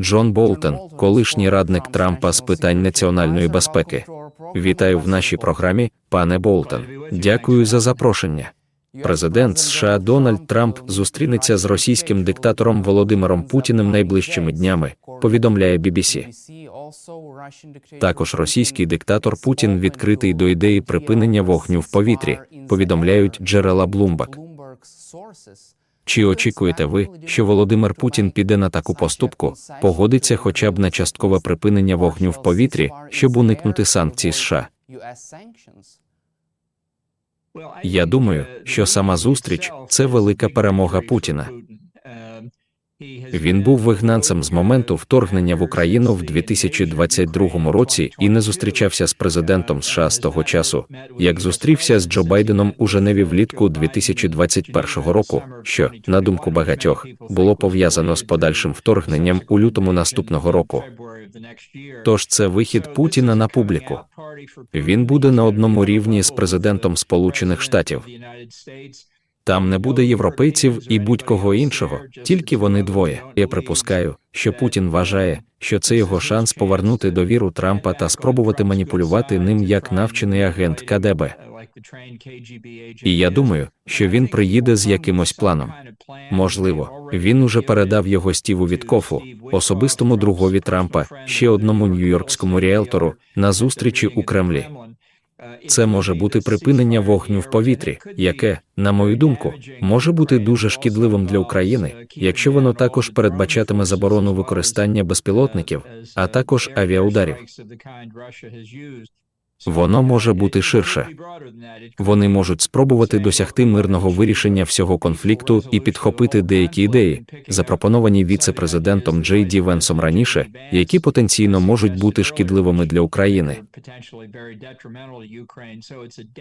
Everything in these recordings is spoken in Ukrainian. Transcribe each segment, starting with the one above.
Джон Болтон, колишній радник Трампа з питань національної безпеки. Вітаю в нашій програмі, пане Болтон. Дякую за запрошення. Президент США Дональд Трамп зустрінеться з російським диктатором Володимиром Путіним найближчими днями. Повідомляє BBC. Також російський диктатор Путін відкритий до ідеї припинення вогню в повітрі. Повідомляють джерела Bloomberg. Чи очікуєте ви, що Володимир Путін піде на таку поступку, погодиться хоча б на часткове припинення вогню в повітрі, щоб уникнути санкцій США? Я думаю, що сама зустріч це велика перемога Путіна. Він був вигнанцем з моменту вторгнення в Україну в 2022 році і не зустрічався з президентом США з того часу, як зустрівся з Джо Байденом у Женеві влітку 2021 року, що, на думку багатьох, було пов'язано з подальшим вторгненням у лютому наступного року. Тож це вихід Путіна на публіку. Він буде на одному рівні з президентом Сполучених Штатів. Там не буде європейців і будь-кого іншого, тільки вони двоє. Я припускаю, що Путін вважає, що це його шанс повернути довіру Трампа та спробувати маніпулювати ним як навчений агент КДБ. І я думаю, що він приїде з якимось планом. Можливо, він уже передав його Стіву Віткофу, особистому другові Трампа, ще одному нью-йоркському ріелтору, на зустрічі у Кремлі. Це може бути припинення вогню в повітрі, яке, на мою думку, може бути дуже шкідливим для України, якщо воно також передбачатиме заборону використання безпілотників, а також авіаударів. Воно може бути ширше. Вони можуть спробувати досягти мирного вирішення всього конфлікту і підхопити деякі ідеї, запропоновані віце-президентом Джей Ді Венсом раніше, які потенційно можуть бути шкідливими для України.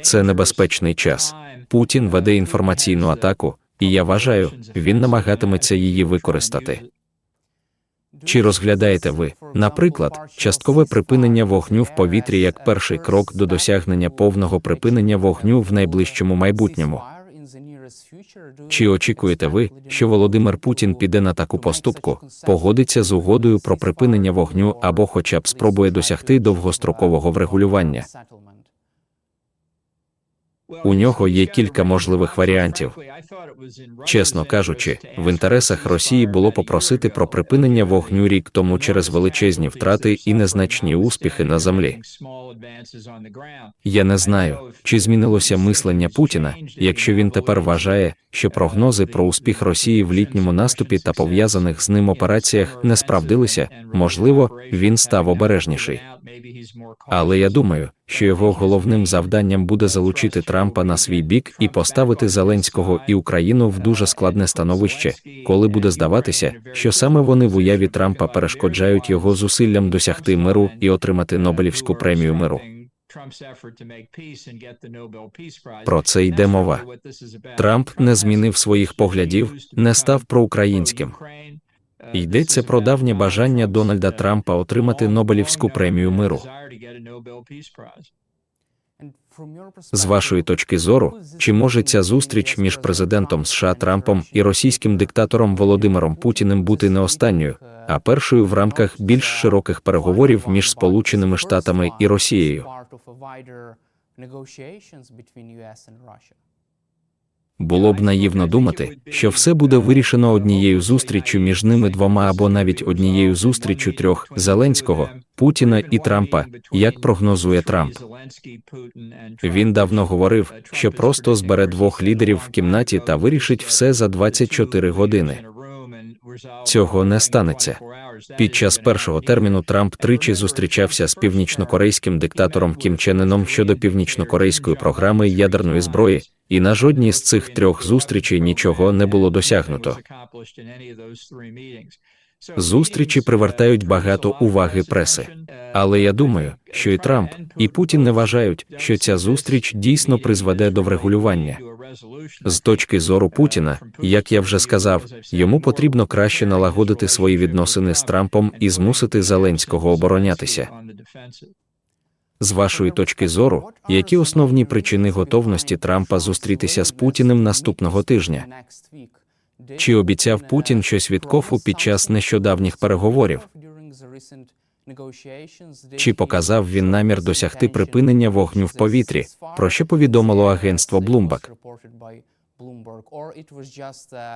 Це небезпечний час. Путін веде інформаційну атаку, і я вважаю, він намагатиметься її використати. Чи розглядаєте ви, наприклад, часткове припинення вогню в повітрі як перший крок до досягнення повного припинення вогню в найближчому майбутньому? Чи очікуєте ви, що Володимир Путін піде на таку поступку, погодиться з угодою про припинення вогню або, хоча б спробує досягти довгострокового врегулювання? У нього є кілька можливих варіантів. Чесно кажучи, в інтересах Росії було попросити про припинення вогню рік тому через величезні втрати і незначні успіхи на землі. Я не знаю, чи змінилося мислення Путіна, якщо він тепер вважає, що прогнози про успіх Росії в літньому наступі та пов'язаних з ним операціях не справдилися. Можливо, він став обережніший. Але я думаю, що його головним завданням буде залучити Трампа на свій бік і поставити Зеленського і Україну в дуже складне становище, коли буде здаватися, що саме вони в уяві Трампа перешкоджають його зусиллям досягти миру і отримати Нобелівську премію миру. Про це йде мова. Трамп не змінив своїх поглядів, не став проукраїнським. Йдеться про давнє бажання Дональда Трампа отримати Нобелівську премію миру. З вашої точки зору, чи може ця зустріч між президентом США Трампом і російським диктатором Володимиром Путіним бути не останньою, а першою в рамках більш широких переговорів між Сполученими Штатами і Росією? Було б наївно думати, що все буде вирішено однією зустріччю між ними двома або навіть однією зустріччю трьох Зеленського, Путіна і Трампа, як прогнозує Трамп. Він давно говорив, що просто збере двох лідерів в кімнаті та вирішить все за 24 години. Цього не станеться. Під час першого терміну Трамп тричі зустрічався з північнокорейським диктатором Кім Чен Іном щодо північнокорейської програми ядерної зброї, і на жодній з цих трьох зустрічей нічого не було досягнуто. Зустрічі привертають багато уваги преси. Але я думаю, що і Трамп, і Путін не вважають, що ця зустріч дійсно призведе до врегулювання. З точки зору Путіна, як я вже сказав, йому потрібно краще налагодити свої відносини з Трампом і змусити Зеленського оборонятися. З вашої точки зору, які основні причини готовності Трампа зустрітися з Путіним наступного тижня? Чи обіцяв Путін щось Віткофу під час нещодавніх переговорів? Чи показав він намір досягти припинення вогню в повітрі, про що повідомило агентство Bloomberg?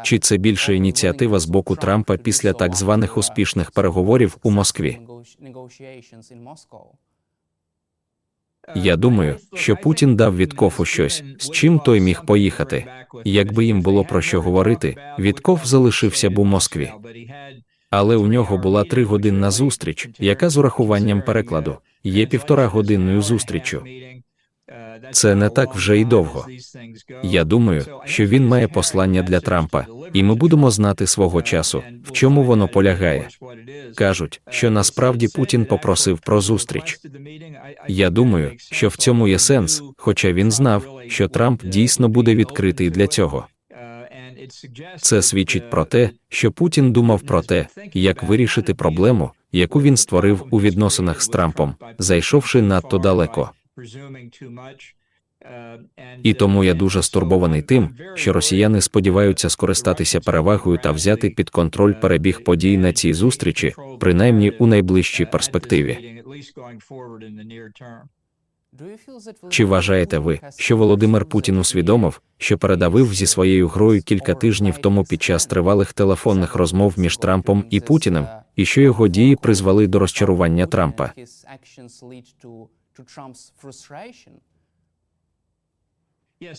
Чи це більше ініціатива з боку Трампа після так званих успішних переговорів у Москві? Я думаю, що Путін дав Віткофу щось, з чим той міг поїхати. Якби їм було про що говорити, Вітков залишився б у Москві. Але у нього була тригодинна зустріч, яка з урахуванням перекладу є півтора годинною зустрічю. Це не так вже й довго. Я думаю, що він має послання для Трампа, і ми будемо знати свого часу, в чому воно полягає. Кажуть, що насправді Путін попросив про зустріч. Я думаю, що в цьому є сенс, хоча він знав, що Трамп дійсно буде відкритий для цього. Це свідчить про те, що Путін думав про те, як вирішити проблему, яку він створив у відносинах з Трампом, зайшовши надто далеко. І тому я дуже стурбований тим, що росіяни сподіваються скористатися перевагою та взяти під контроль перебіг подій на цій зустрічі, принаймні у найближчій перспективі. Чи вважаєте ви, що Володимир Путін усвідомив, що передавив зі своєю грою кілька тижнів тому під час тривалих телефонних розмов між Трампом і Путіним, і що його дії призвели до розчарування Трампа?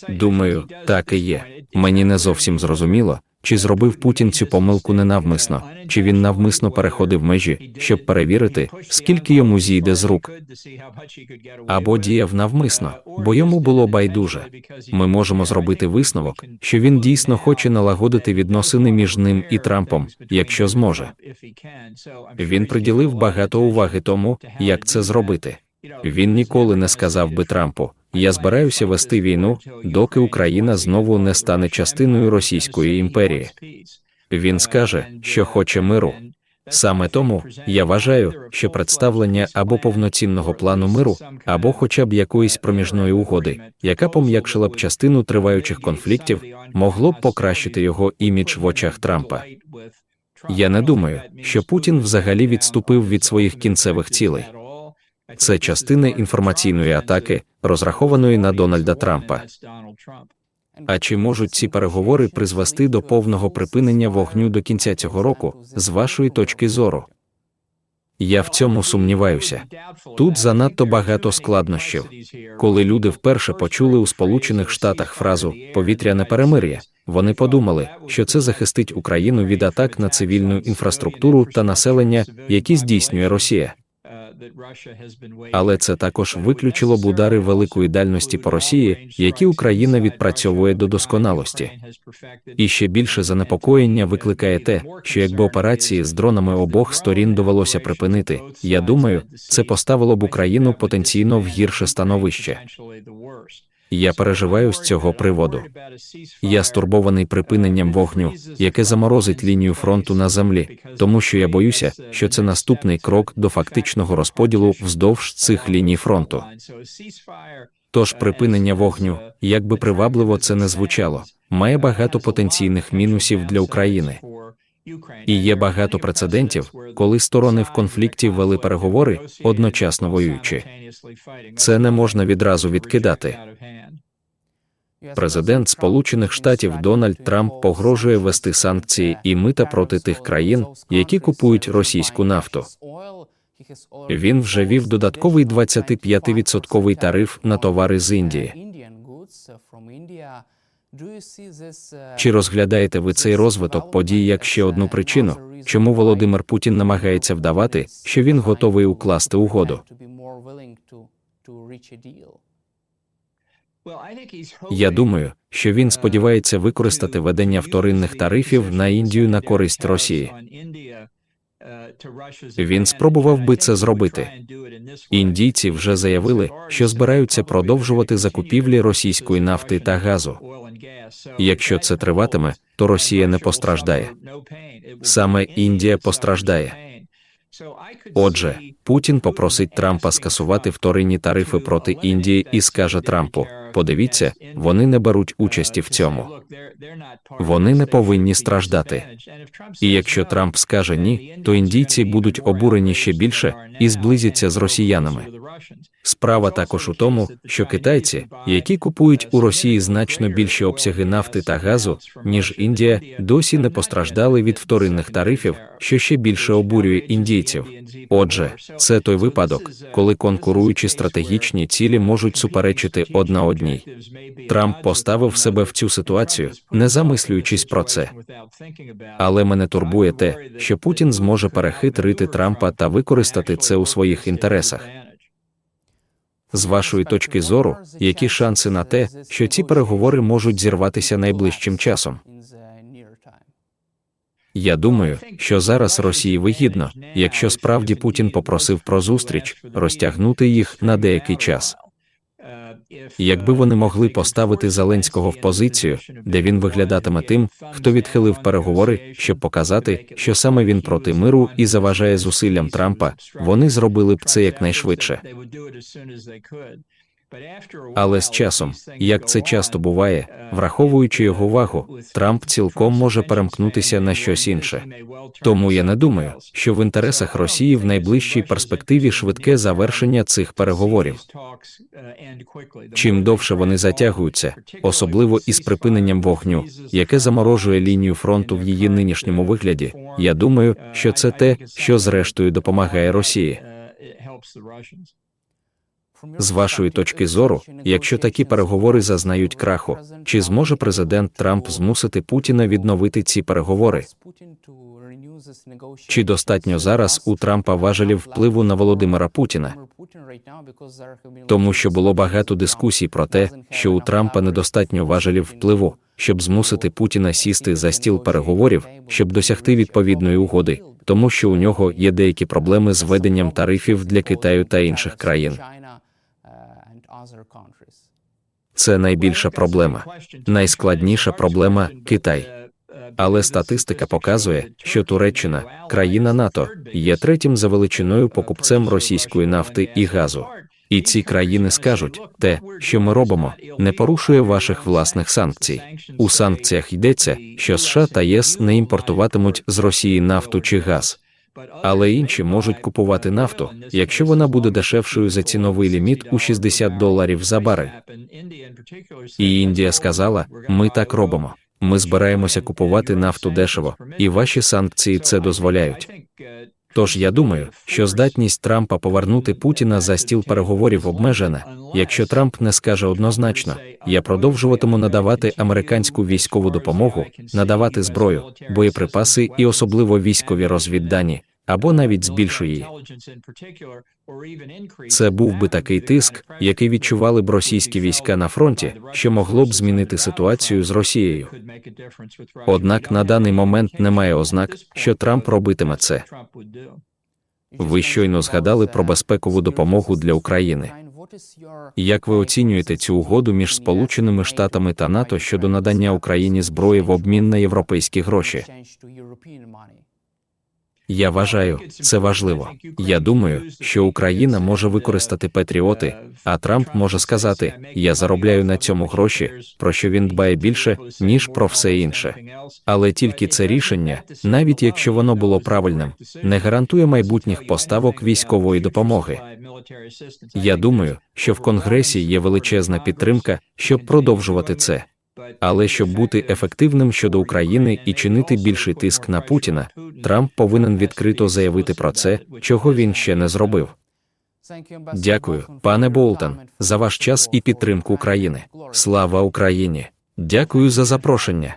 Думаю, так і є. Мені не зовсім зрозуміло, чи зробив Путін цю помилку ненавмисно, чи він навмисно переходив межі, щоб перевірити, скільки йому зійде з рук, або діяв навмисно, бо йому було байдуже. Ми можемо зробити висновок, що він дійсно хоче налагодити відносини між ним і Трампом, якщо зможе. Він приділив багато уваги тому, як це зробити. Він ніколи не сказав би Трампу. Я збираюся вести війну, доки Україна знову не стане частиною Російської імперії. Він скаже, що хоче миру. Саме тому я вважаю, що представлення або повноцінного плану миру, або хоча б якоїсь проміжної угоди, яка пом'якшила б частину триваючих конфліктів, могло б покращити його імідж в очах Трампа. Я не думаю, що Путін взагалі відступив від своїх кінцевих цілей. Це частина інформаційної атаки, розрахованої на Дональда Трампа. А чи можуть ці переговори призвести до повного припинення вогню до кінця цього року, з вашої точки зору? Я в цьому сумніваюся. Тут занадто багато складнощів. Коли люди вперше почули у Сполучених Штатах фразу повітряне перемир'я, вони подумали, що це захистить Україну від атак на цивільну інфраструктуру та населення, які здійснює Росія. Але це також виключило б удари великої дальності по Росії, які Україна відпрацьовує до досконалості. І ще більше занепокоєння викликає те, що якби операції з дронами обох сторін довелося припинити, я думаю, це поставило б Україну потенційно в гірше становище. Я переживаю з цього приводу. Я стурбований припиненням вогню, яке заморозить лінію фронту на землі, тому що я боюся, що це наступний крок до фактичного розподілу вздовж цих ліній фронту. Тож припинення вогню, як би привабливо це не звучало, має багато потенційних мінусів для України. І є багато прецедентів, коли сторони в конфлікті вели переговори, одночасно воюючи. Це не можна відразу відкидати. Президент Сполучених Штатів Дональд Трамп погрожує вести санкції і мита проти тих країн, які купують російську нафту. Він вже вів додатковий 25-відсотковий тариф на товари з Індії. Чи розглядаєте ви цей розвиток подій як ще одну причину, чому Володимир Путін намагається вдавати, що він готовий укласти угоду? Я думаю, що він сподівається використати ведення вторинних тарифів на Індію на користь Росії. Він спробував би це зробити. Індійці вже заявили, що збираються продовжувати закупівлі російської нафти та газу. Якщо це триватиме, то Росія не постраждає. Саме Індія постраждає. Отже, Путін попросить Трампа скасувати вторинні тарифи проти Індії і скаже Трампу: Подивіться, вони не беруть участі в цьому. Вони не повинні страждати. І якщо Трамп скаже ні, то індійці будуть обурені ще більше і зблизяться з росіянами. Справа також у тому, що китайці, які купують у Росії значно більші обсяги нафти та газу, ніж Індія, досі не постраждали від вторинних тарифів, що ще більше обурює індійців. Отже, це той випадок, коли конкуруючі стратегічні цілі можуть суперечити одна одній. Трамп поставив себе в цю ситуацію, не замислюючись про це. Але мене турбує те, що Путін зможе перехитрити Трампа та використати це у своїх інтересах. З вашої точки зору, які шанси на те, що ці переговори можуть зірватися найближчим часом? Я думаю, що зараз Росії вигідно, якщо справді Путін попросив про зустріч, розтягнути їх на деякий час. Якби вони могли поставити Зеленського в позицію, де він виглядатиме тим, хто відхилив переговори, щоб показати, що саме він проти миру і заважає зусиллям Трампа, вони зробили б це якнайшвидше. Але з часом, як це часто буває, враховуючи його вагу, Трамп цілком може перемкнутися на щось інше. Тому я не думаю, що в інтересах Росії в найближчій перспективі швидке завершення цих переговорів. Чим довше вони затягуються, особливо із припиненням вогню, яке заморожує лінію фронту в її нинішньому вигляді, я думаю, що це те, що зрештою допомагає Росії. З вашої точки зору, якщо такі переговори зазнають краху, чи зможе президент Трамп змусити Путіна відновити ці переговори? Чи достатньо зараз у Трампа важелів впливу на Володимира Путіна? Тому що було багато дискусій про те, що у Трампа недостатньо важелів впливу, щоб змусити Путіна сісти за стіл переговорів, щоб досягти відповідної угоди, тому що у нього є деякі проблеми з веденням тарифів для Китаю та інших країн. Це найбільша проблема. Найскладніша проблема Китай. Але статистика показує, що Туреччина, країна НАТО, є третім за величиною покупцем російської нафти і газу. І ці країни скажуть, те, що ми робимо, не порушує ваших власних санкцій. У санкціях йдеться, що США та ЄС не імпортуватимуть з Росії нафту чи газ. Але інші можуть купувати нафту, якщо вона буде дешевшою за ціновий ліміт у 60 доларів за барель. І Індія сказала: ми так робимо. Ми збираємося купувати нафту дешево, і ваші санкції це дозволяють. Тож я думаю, що здатність Трампа повернути Путіна за стіл переговорів обмежена, якщо Трамп не скаже однозначно, я продовжуватиму надавати американську військову допомогу, надавати зброю, боєприпаси і особливо військові розвіддані, або навіть збільшує. Це був би такий тиск, який відчували б російські війська на фронті, що могло б змінити ситуацію з Росією. Однак на даний момент немає ознак, що Трамп робитиме це. Ви щойно згадали про безпекову допомогу для України. Як ви оцінюєте цю угоду між Сполученими Штатами та НАТО щодо надання Україні зброї в обмін на європейські гроші? Я вважаю, це важливо. Я думаю, що Україна може використати патріоти, а Трамп може сказати: Я заробляю на цьому гроші, про що він дбає більше, ніж про все інше. Але тільки це рішення, навіть якщо воно було правильним, не гарантує майбутніх поставок військової допомоги. Я думаю, що в Конгресі є величезна підтримка, щоб продовжувати це. Але щоб бути ефективним щодо України і чинити більший тиск на Путіна, Трамп повинен відкрито заявити про це, чого він ще не зробив. Дякую, пане Болтон, за ваш час і підтримку України. Слава Україні! Дякую за запрошення.